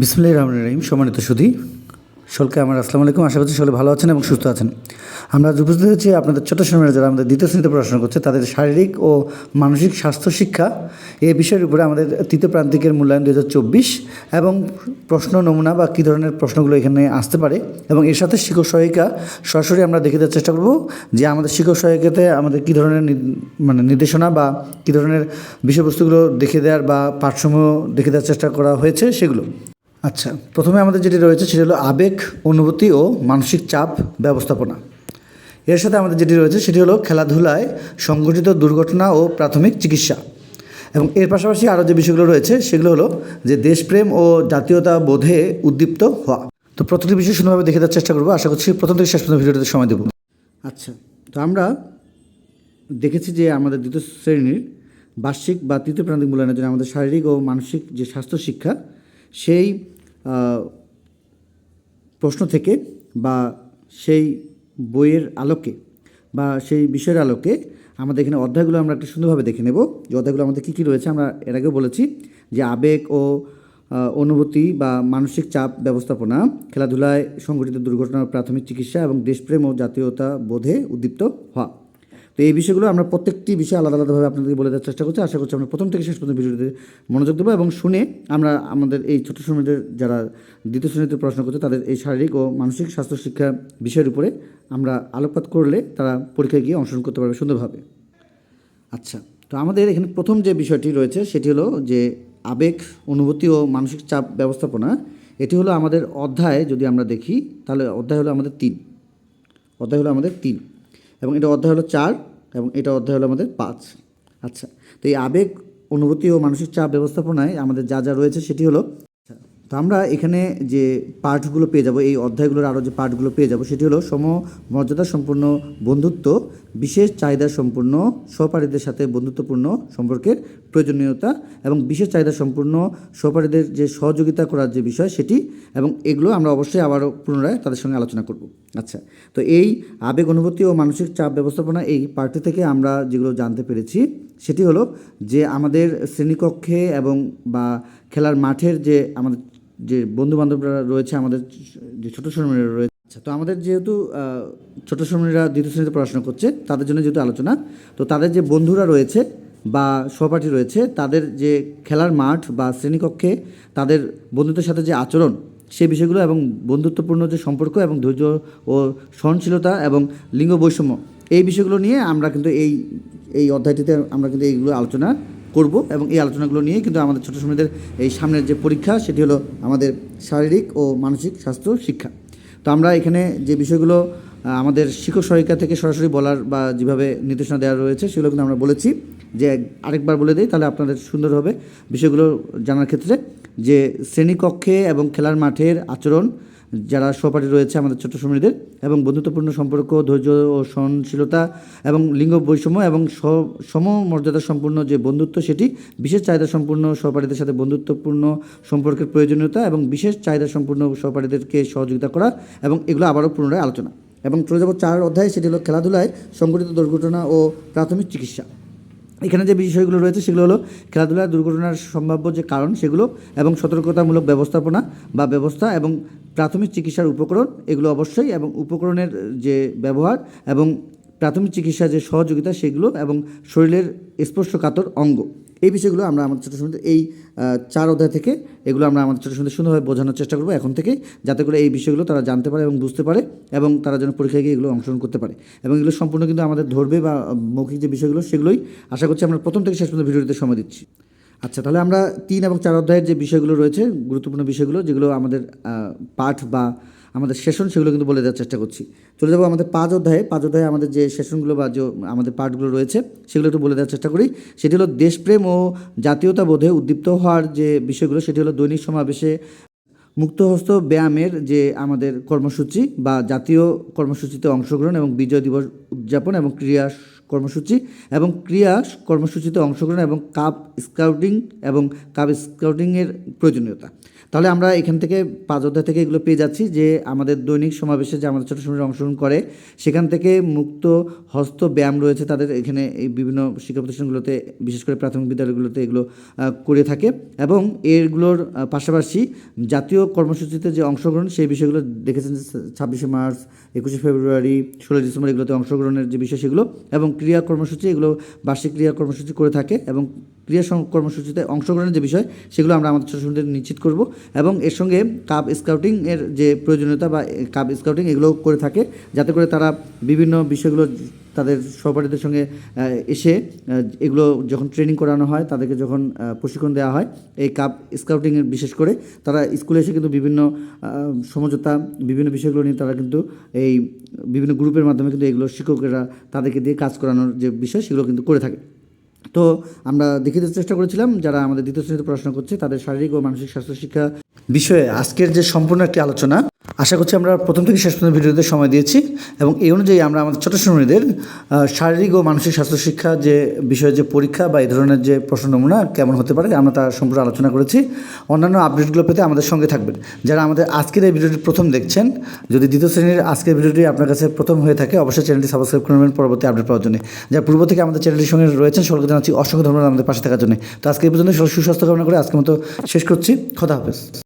বিসমুল্লাহ রহমান রহিম, সম্মানিত সুধী। সকলকে আমার আসসালামু আলাইকুম। আশা করছি সকলে ভালো আছেন এবং সুস্থ আছেন। আমরা উপস্থিত হয়েছি আপনাদের ছোট সময়ের যারা আমাদের দ্বিতীয় শ্রেণীতে পড়াশোনা করছে, তাদের শারীরিক ও মানসিক স্বাস্থ্য শিক্ষা। এই বিষয়ের উপরে আমাদের তৃতীয় প্রান্তিকের মূল্যায়ন দুহাজার চব্বিশ এবং প্রশ্ন নমুনা বা কী ধরনের প্রশ্নগুলো এখানে আসতে পারে এবং এর সাথে শিক্ষক সহায়িকা সরাসরি আমরা দেখে দেওয়ার চেষ্টা করব যে আমাদের শিক্ষক সহায়িকাতে আমাদের কী ধরনের মানে নির্দেশনা বা কী ধরনের বিষয়বস্তুগুলো দেখে দেওয়ার বা পাঠসমূহ দেখে দেওয়ার চেষ্টা করা হয়েছে সেগুলো। আচ্ছা প্রথমে আমাদের যেটি রয়েছে সেটি হলো আবেগ, অনুভূতি ও মানসিক চাপ ব্যবস্থাপনা। এর সাথে আমাদের যেটি রয়েছে সেটি হলো খেলাধুলায় সংঘটিত দুর্ঘটনা ও প্রাথমিক চিকিৎসা। এবং এর পাশাপাশি আরও যে বিষয়গুলো রয়েছে সেগুলো হলো যে দেশপ্রেম ও জাতীয়তা বোধে উদ্দীপ্ত হওয়া। তো প্রতিটি বিষয় সুন্দরভাবে দেখে দেওয়ার চেষ্টা করব। আশা করছি প্রথম থেকে শেষ পর্যন্ত ভিডিওতে সময় দেবো। আচ্ছা তো আমরা দেখেছি যে আমাদের দ্বিতীয় শ্রেণির বার্ষিক বা তৃতীয় প্রান্তিক মূল্যায়নের জন্য আমাদের শারীরিক ও মানসিক যে স্বাস্থ্য শিক্ষা সেই প্রশ্ন থেকে বা সেই বইয়ের আলোকে বা সেই বিষয়ের আলোকে আমাদের এখানে অধ্যায়গুলো আমরা একটু সুন্দরভাবে দেখে নেব। যে অধ্যায়গুলো আমাদের কী কী রয়েছে আমরা এর আগেও বলেছি যে আবেগ ও অনুভূতি বা মানসিক চাপ ব্যবস্থাপনা, খেলাধুলায় সংঘটিত দুর্ঘটনার প্রাথমিক চিকিৎসা এবং দেশপ্রেম ও জাতীয়তা বোধে উদ্দীপ্ত হওয়া। তো এই বিষয়গুলো আমরা প্রত্যেকটি বিষয় আলাদা আলাদাভাবে আপনাদেরকে বলে দেওয়ার চেষ্টা করছি। আশা করছি আমরা প্রথম থেকে শেষ পর্যন্ত ভিডিওতে মনোযোগ দেবো এবং শুনে আমরা আমাদের এই ছোট শ্রেণীদের যারা দ্বিতীয় শ্রেণীতে পড়াশোনা করছে, তাদের এই শারীরিক ও মানসিক স্বাস্থ্য শিক্ষা বিষয়ের উপরে আমরা আলোকপাত করলে তারা পরীক্ষায় গিয়ে অংশগ্রহণ করতে পারবে সুন্দরভাবে। আচ্ছা তো আমাদের এখানে প্রথম যে বিষয়টি রয়েছে, সেটি হলো যে আবেগ, অনুভূতি ও মানসিক চাপ ব্যবস্থাপনা, এটি হলো আমাদের অধ্যায় যদি আমরা দেখি, তাহলে অধ্যায় হলো আমাদের তিন। অধ্যায় হলো আমাদের তিন। এবং এটা অধ্যায় হলো চার এবং এটা অধ্যায় হলো আমাদের পাঁচ। আচ্ছা তো এই আবেগ অনুভূতি ও মানসিক চাপ ব্যবস্থাপনায় আমাদের যা যা রয়েছে সেটি হলো আচ্ছা, তো আমরা এখানে যে পাঠগুলো পেয়ে যাব এই অধ্যায়গুলোর আরও যে পাঠগুলো পেয়ে যাব সেটি হলো সম মর্যাদা সম্পন্ন বন্ধুত্ব বিশেষ চাহিদা সম্পূর্ণ সহপাঠীদের সাথে বন্ধুত্বপূর্ণ সম্পর্কের প্রয়োজনীয়তা এবং বিশেষ চাহিদা সম্পূর্ণ সহপাঠীদের যে সহযোগিতা করার যে বিষয় সেটি এবং এগুলো আমরা অবশ্যই আবারও পুনরায় তাদের সঙ্গে আলোচনা করব। আচ্ছা তো এই আবেগ অনুভূতি ও মানসিক চাপ ব্যবস্থাপনা এই পার্টি থেকে আমরা যেগুলো জানতে পেরেছি, সেটি হলো যে আমাদের শ্রেণীকক্ষে এবং বা খেলার মাঠের যে আমাদের যে বন্ধু বান্ধবরা রয়েছে, আমাদের যে ছোটো শ্রমিকরা রয়েছে আচ্ছা তো আমাদের যেহেতু ছোট শ্রমিকরা দ্বিতীয় শ্রেণীতে পড়াশোনা করছে, তাদের জন্য যেহেতু আলোচনা, তো তাদের যে বন্ধুরা রয়েছে বা সহপাঠী রয়েছে, তাদের যে খেলার মাঠ বা শ্রেণীকক্ষে তাদের বন্ধুদের সাথে যে আচরণ, সেই বিষয়গুলো এবং বন্ধুত্বপূর্ণ যে সম্পর্ক এবং ধৈর্য ও সহনশীলতা এবং লিঙ্গ বৈষম্য, এই বিষয়গুলো নিয়ে আমরা কিন্তু এই এই অধ্যায়টিতে আমরা কিন্তু এইগুলো আলোচনা করব এবং এই আলোচনাগুলো নিয়ে কিন্তু আমাদের ছোটো সময়দের এই সামনের যে পরীক্ষা, সেটি হলো আমাদের শারীরিক ও মানসিক স্বাস্থ্য শিক্ষা। তো আমরা এখানে যে বিষয়গুলো আমাদের শিক্ষক সহায়িকা থেকে সরাসরি বলার বা যেভাবে নির্দেশনা দেওয়া রয়েছে, সেগুলো কিন্তু আমরা বলেছি। যে আরেকবার বলে দিই, তাহলে আপনাদের সুন্দর হবে বিষয়গুলো জানার ক্ষেত্রে। যে শ্রেণীকক্ষে এবং খেলার মাঠের আচরণ যারা সহপাঠী রয়েছে আমাদের ছোট্ট শ্রমিকদের এবং বন্ধুত্বপূর্ণ সম্পর্ক, ধৈর্য ও সহনশীলতা এবং লিঙ্গ বৈষম্য এবং সমমর্যাদা সম্পূর্ণ যে বন্ধুত্ব সেটি বিশেষ চাহিদা সম্পূর্ণ সহপাঠীদের সাথে বন্ধুত্বপূর্ণ সম্পর্কের প্রয়োজনীয়তা এবং বিশেষ চাহিদা সম্পূর্ণ সহপাঠীদেরকে সহযোগিতা করা এবং এগুলো আবারও পুনরায় আলোচনা। এবং চলে যাব চার অধ্যায়, সেটি হলো খেলাধুলায় সংঘটিত দুর্ঘটনা ও প্রাথমিক চিকিৎসা। এখানে যে বিষয়গুলো রয়েছে সেগুলো হলো খেলাধুলা দুর্ঘটনার সম্ভাব্য যে কারণ সেগুলো এবং সতর্কতামূলক ব্যবস্থাপনা বা ব্যবস্থা এবং প্রাথমিক চিকিৎসার উপকরণ, এগুলো অবশ্যই এবং উপকরণের যে ব্যবহার এবং প্রাথমিক চিকিৎসা যে সহযোগিতা সেগুলো এবং শরীরের স্পর্শকাতর অঙ্গ। এই বিষয়গুলো আমরা আমাদের ছোটো সুন্দর এই চার অধ্যায় থেকে এগুলো আমরা আমাদের ছোটো সুন্দর সুন্দরভাবে বোঝানোর চেষ্টা করব এখন থেকে যাতে করে এই বিষয়গুলো তারা জানতে পারে এবং বুঝতে পারে এবং তারা যেন পরীক্ষায় গিয়ে এগুলো অংশগ্রহণ করতে পারে। এবং এগুলো সম্পূর্ণ কিন্তু আমাদের ধরবে বা মৌখিক যে বিষয়গুলো সেগুলোই আশা করছি আমরা প্রথম থেকে শেষ পর্যন্ত ভিডিওতে সময় দিচ্ছি। আচ্ছা তাহলে আমরা তিন এবং চার অধ্যায়ের যে বিষয়গুলো রয়েছে, গুরুত্বপূর্ণ বিষয়গুলো, যেগুলো আমাদের পাঠ বা আমাদের সেশন, সেগুলো কিন্তু বলে দেওয়ার চেষ্টা করছি। চলে যাব আমাদের পাঁচ অধ্যায়ে। পাঁচ অধ্যায়ে আমাদের যে সেশনগুলো বা যে আমাদের পার্টগুলো রয়েছে, সেগুলো একটু বলে দেওয়ার চেষ্টা করি। সেটি হলো দেশপ্রেম ও জাতীয়তা বোধে উদ্দীপ্ত হওয়ার যে বিষয়গুলো, সেটি হলো দৈনিক সমাবেশে মুক্তহস্ত ব্যায়ামের যে আমাদের কর্মসূচি বা জাতীয় কর্মসূচিতে অংশগ্রহণ এবং বিজয় দিবস উদযাপন এবং ক্রিয়া কর্মসূচি এবং ক্রিয়া কর্মসূচিতে অংশগ্রহণ এবং কাপ স্কাউটিং এবং কাপ স্কাউটিংয়ের প্রয়োজনীয়তা। তাহলে আমরা এখান থেকে পাঁচ অধ্যায় থেকে এগুলো পেয়ে যাচ্ছি যে আমাদের দৈনিক সমাবেশে যে আমাদের ছোটো সময় অংশগ্রহণ করে, সেখান থেকে মুক্ত হস্ত ব্যায়াম রয়েছে তাদের এখানে এই বিভিন্ন শিক্ষা প্রতিষ্ঠানগুলোতে, বিশেষ করে প্রাথমিক বিদ্যালয়গুলোতে এগুলো করে থাকে এবং এরগুলোর পাশাপাশি জাতীয় কর্মসূচিতে যে অংশগ্রহণ, সেই বিষয়গুলো দেখেছেন ছাব্বিশে মার্চ, একুশে ফেব্রুয়ারি ষোলো ডিসেম্বর এগুলোতে অংশগ্রহণের যে বিষয় সেগুলো এবং ক্রিয়া কর্মসূচি এগুলো বার্ষিক ক্রিয়া কর্মসূচি করে থাকে এবং ক্রিয়া কর্মসূচিতে অংশগ্রহণের যে বিষয়, সেগুলো আমরা আমাদের ছোটো ছোটদের নিশ্চিত করব এবং এর সঙ্গে কাপ স্কাউটিং এর যে প্রয়োজনীয়তা বা কাপ স্কাউটিং এগুলো করে থাকে, যাতে করে তারা বিভিন্ন বিষয়গুলো তাদের সহপাঠীদের সঙ্গে এসে এগুলো যখন ট্রেনিং করানো হয়, তাদেরকে যখন প্রশিক্ষণ দেওয়া হয়, এই কাপ স্কাউটিংয়ের বিশেষ করে, তারা স্কুলে এসে কিন্তু বিভিন্ন সমঝোতা, বিভিন্ন বিষয়গুলো নিয়ে তারা কিন্তু এই বিভিন্ন গ্রুপের মাধ্যমে কিন্তু এগুলো শিক্ষকেরা তাদেরকে দিয়ে কাজ করানোর যে বিষয়, সেগুলো কিন্তু করে থাকে। তো আমরা দেখিতে চেষ্টা করেছিলাম, যারা আমাদের দ্বিতীয় শ্রেণীতে পড়াশোনা করছে, তাদের শারীরিক ও মানসিক স্বাস্থ্য শিক্ষা বিষয়ে আজকের যে সম্পূর্ণ একটি আলোচনা আশা করছি আমরা প্রথম থেকে শেষ পর্যন্ত ভিডিওতে সময় দিয়েছি এবং এই অনুযায়ী আমরা আমাদের ছোটো শ্রেণীদের আহ, শারীরিক ও মানসিক স্বাস্থ্য শিক্ষা যে বিষয়ে যে পরীক্ষা বা এই ধরনের যে প্রশ্ন নমুনা কেমন হতে পারে আমরা তার সম্পূর্ণ আলোচনা করেছি। অন্যান্য আপডেটগুলো পেতে আমাদের সঙ্গে থাকবেন। যারা আমাদের আজকের এই ভিডিওটি প্রথম দেখছেন যদি দ্বিতীয় শ্রেণির আজকের ভিডিওটি আপনার কাছে প্রথম হয়ে থাকে অবশ্যই চ্যানেলটি সাবস্ক্রাইব করবেন পরবর্তী আপডেট পাওয়ার জন্য। যারা পূর্ব থেকে আমাদের চ্যানেলটির সঙ্গে রয়েছেন সকলকে জানাচ্ছি অসংখ্য ধন্যবাদ আমাদের পাশে থাকার জন্য। তো আজকে এই পর্যন্ত সুস্বাস্থ্য কামনা করে আজকের মতো শেষ করছি। খোদা হাফেজ।